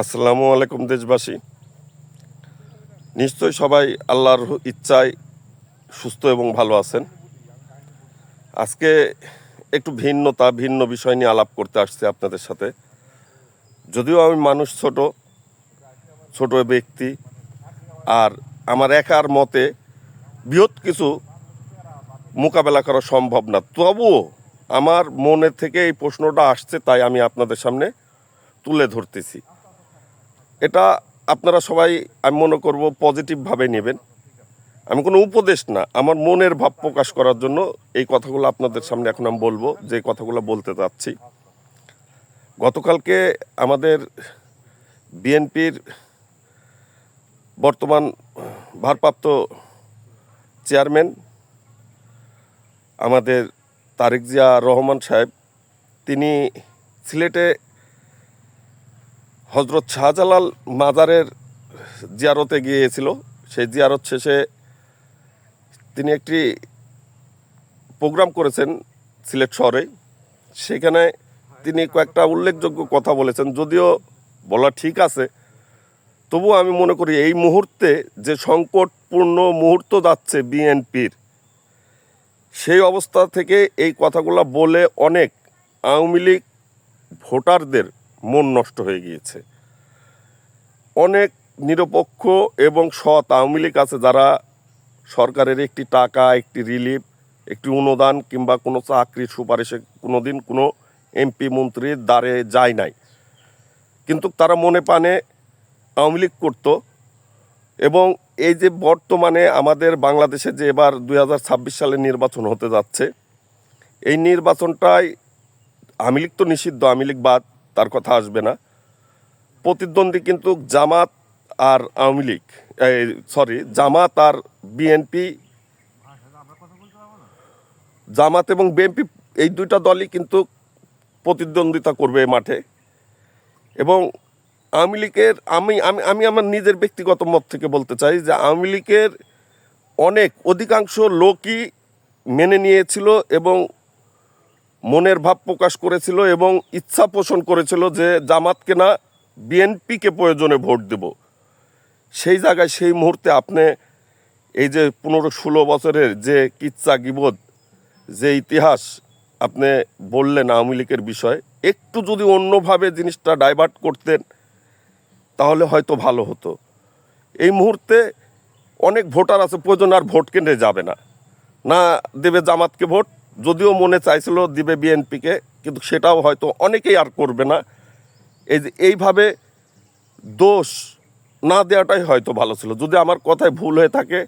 আসসালামু আলাইকুম দেশবাসী। নিশ্চয়ই সবাই আল্লাহর ইচ্ছায় সুস্থ এবং ভালো আছেন। আজকে একটু ভিন্নতা, ভিন্ন বিষয় নিয়ে আলাপ করতে আসছি আপনাদের সাথে। যদিও আমি মানুষ ছোট ছোট ব্যক্তি, আর আমার একার মতে বৃহৎ কিছু মোকাবেলা করা সম্ভব না। তবুও আমার মনে থেকে এই প্রশ্নটা আসছে, তাই আমি আপনাদের সামনে তুলে ধরতেছি। এটা আপনারা সবাই, আমি মনে করব পজিটিভভাবে নেবেন। আমি কোনো উপদেশ না, আমার মনের ভাব প্রকাশ করার জন্য এই কথাগুলো আপনাদের সামনে এখন আমি বলব, যে কথাগুলো বলতে চাচ্ছি। গতকালকে আমাদের বিএনপির বর্তমান ভারপ্রাপ্ত চেয়ারম্যান, আমাদের তারেক জিয়া রহমান সাহেব, তিনি সিলেটে হজরত শাহজালাল মাজারের জিয়ারতে গিয়েছিল। সেই জিয়ারত শেষে তিনি একটি প্রোগ্রাম করেছেন সিলেট শহরে। সেখানে তিনি কয়েকটা উল্লেখযোগ্য কথা বলেছেন। যদিও বলা ঠিক আছে, তবুও আমি মনে করি এই মুহূর্তে যে সংকটপূর্ণ মুহূর্ত যাচ্ছে বিএনপির, সেই অবস্থা থেকে এই কথাগুলো বলে অনেক আওয়ামী লীগ ভোটারদের মন নষ্ট হয়ে গিয়েছে। অনেক নিরপেক্ষ এবং সৎ আওয়ামী লীগ আছে যারা সরকারের একটি টাকা, একটি রিলিফ, একটি অনুদান কিংবা কোনো চাকরির সুপারিশে কোনো দিন কোনো এমপি মন্ত্রীর দ্বারে যায় নাই। কিন্তু তারা মনে পানে আওয়ামী লীগ করতো এবং এই যে বর্তমানে আমাদের বাংলাদেশে যে এবার দু হাজার ছাব্বিশ সালে নির্বাচন হতে যাচ্ছে, এই নির্বাচনটাই আওয়ামী লীগ তো নিষিদ্ধ, আওয়ামী লীগ বাদ। তার কথা আসবে না। প্রতিদ্বন্দ্বী কিন্তু জামাত আর আওয়ামী লীগ সরি, জামাত আর বিএনপি, জামাত এবং বিএনপি এই দুইটা দলই কিন্তু প্রতিদ্বন্দ্বিতা করবে মাঠে। এবং আওয়ামী লীগের, আমি আমি আমি আমার নিজের ব্যক্তিগত মত থেকে বলতে চাই যে আওয়ামী লীগের অনেক, অধিকাংশ লোকই মেনে নিয়েছিল এবং মনের ভাব প্রকাশ করেছিল এবং ইচ্ছা পোষণ করেছিল যে জামাতকে না বিএনপিকে প্রয়োজনে ভোট দেব। সেই জায়গায় সেই মুহূর্তে আপনি এই যে পনেরো ষোলো বছরের যে কিচ্ছা গিবোধ যে ইতিহাস আপনি বললেন আওয়ামী লীগের বিষয়, একটু যদি অন্যভাবে জিনিসটা ডাইভার্ট করতেন, তাহলে হয়তো ভালো হতো। এই মুহূর্তে অনেক ভোটার আছে, প্রয়োজন আর ভোট কেন্দ্রে যাবে না। না দেবে জামাতকে ভোট যদিও মনে চাইছিল দিবে বিএনপিকে, কিন্তু সেটাও হয়তো অনেকেই আর করবে না। এই যে এইভাবে দোষ না দেওয়াটাই হয়তো ভালো ছিল। যদি আমার কথায় ভুল হয়ে থাকে,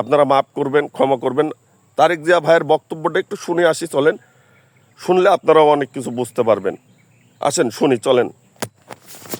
আপনারা মাফ করবেন, ক্ষমা করবেন। তারেক জিয়া ভাইয়ের বক্তব্যটা একটু শুনে আসি, চলেন। শুনলে আপনারাও অনেক কিছু বুঝতে পারবেন। আসেন, শুনি, চলেন।